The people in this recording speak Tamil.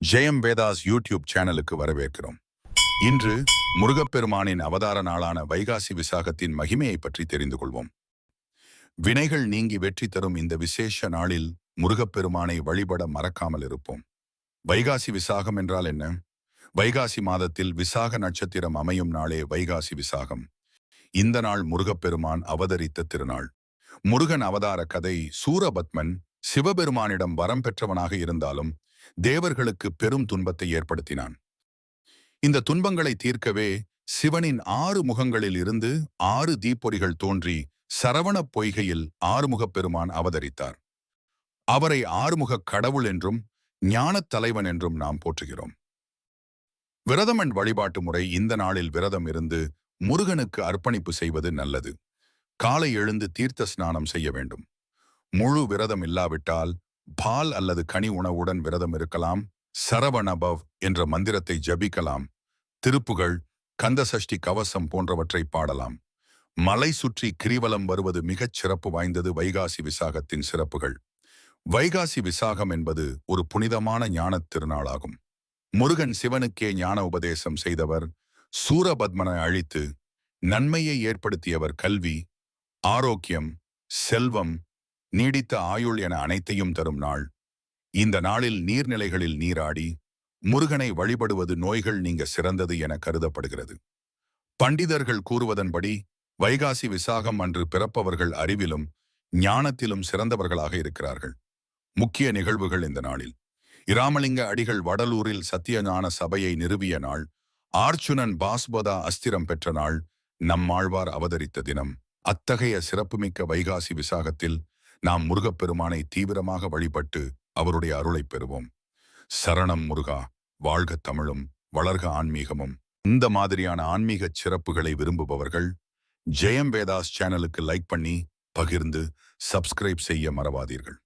ஜெயம் வேதாஸ் யூடியூப் சேனலுக்கு வரவேற்கிறோம். இன்று முருகப்பெருமானின் அவதார நாளான வைகாசி விசாகத்தின் மகிமையை பற்றி தெரிந்து கொள்வோம். வினைகள் நீங்கி வெற்றி தரும் இந்த விசேஷ நாளில் முருகப்பெருமானை வழிபட மறக்காமல் இருப்போம். வைகாசி விசாகம் என்றால் என்ன? வைகாசி மாதத்தில் விசாக நட்சத்திரம் அமையும் நாளே வைகாசி விசாகம். இந்த நாள் முருகப்பெருமான் அவதரித்த திருநாள். முருகன் அவதார கதை சூரபத்மன் சிவபெருமானிடம் வரம் பெற்றவனாக இருந்தாலும் தேவர்களுக்கு பெரும் துன்பத்தை ஏற்படுத்தினான். இந்த துன்பங்களை தீர்க்கவே சிவனின் ஆறு முகங்களில் இருந்து ஆறு தீப்பொறிகள் தோன்றி சரவணப் பொய்கையில் ஆறுமுகப் பெருமான் அவதரித்தார். அவரை ஆறுமுகக் கடவுள் என்றும் ஞானத் தலைவன் என்றும் நாம் போற்றுகிறோம். விரதமன் வழிபாட்டு முறை இந்த நாளில் விரதம் இருந்து முருகனுக்கு அர்ப்பணிப்பு செய்வது நல்லது. காலை எழுந்து தீர்த்த ஸ்நானம் செய்ய வேண்டும். முழு விரதம் இல்லாவிட்டால் பால் அல்லது கனி உணவுடன் விரதம் இருக்கலாம் சரவணபவ் என்ற மந்திரத்தை ஜபிக்கலாம் திருப்புகள் கந்தசஷ்டி கவசம் போன்றவற்றை பாடலாம். மலை சுற்றி கிரிவலம் வருவது மிகச் சிறப்பு வாய்ந்தது வைகாசி விசாகத்தின் சிறப்புகள். வைகாசி விசாகம் என்பது ஒரு புனிதமான ஞானத் திருநாளாகும். முருகன் சிவனுக்கே ஞான உபதேசம் செய்தவர் சூரபத்மனை அழித்து நன்மையை ஏற்படுத்தியவர் கல்வி ஆரோக்கியம் செல்வம் நீடித்த ஆயுள் என அனைத்தையும் தரும் நாள். இந்த நாளில் நீர்நிலைகளில் நீராடி முருகனை வழிபடுவது நோய்கள் நீங்க சிறந்தது என கருதப்படுகிறது. பண்டிதர்கள் கூறுவதன்படி வைகாசி விசாகம் அன்று பிறப்பவர்கள் அறிவிலும் ஞானத்திலும் சிறந்தவர்களாக இருக்கிறார்கள். முக்கிய நிகழ்வுகள் இந்த நாளில். இராமலிங்க அடிகள் வடலூரில் சத்தியஞான சபையை நிறுவிய நாள் ஆர்ச்சுனன் பாஸ்பதா அஸ்திரம் பெற்ற நாள் நம்மாழ்வார் அவதரித்த தினம். அத்தகைய சிறப்புமிக்க வைகாசி விசாகத்தில் நாம் முருகப்பெருமானை தீவிரமாக வழிபட்டு அவருடைய அருளைப் பெறுவோம். சரணம் முருகா வாழ்க தமிழும் வளர்க ஆன்மீகமும். இந்த மாதிரியான ஆன்மீக சிறப்புகளை விரும்புபவர்கள் ஜெயம் வேதாஸ் சேனலுக்கு லைக் பண்ணி பகிர்ந்து சப்ஸ்கிரைப் செய்ய மறவாதீர்கள்.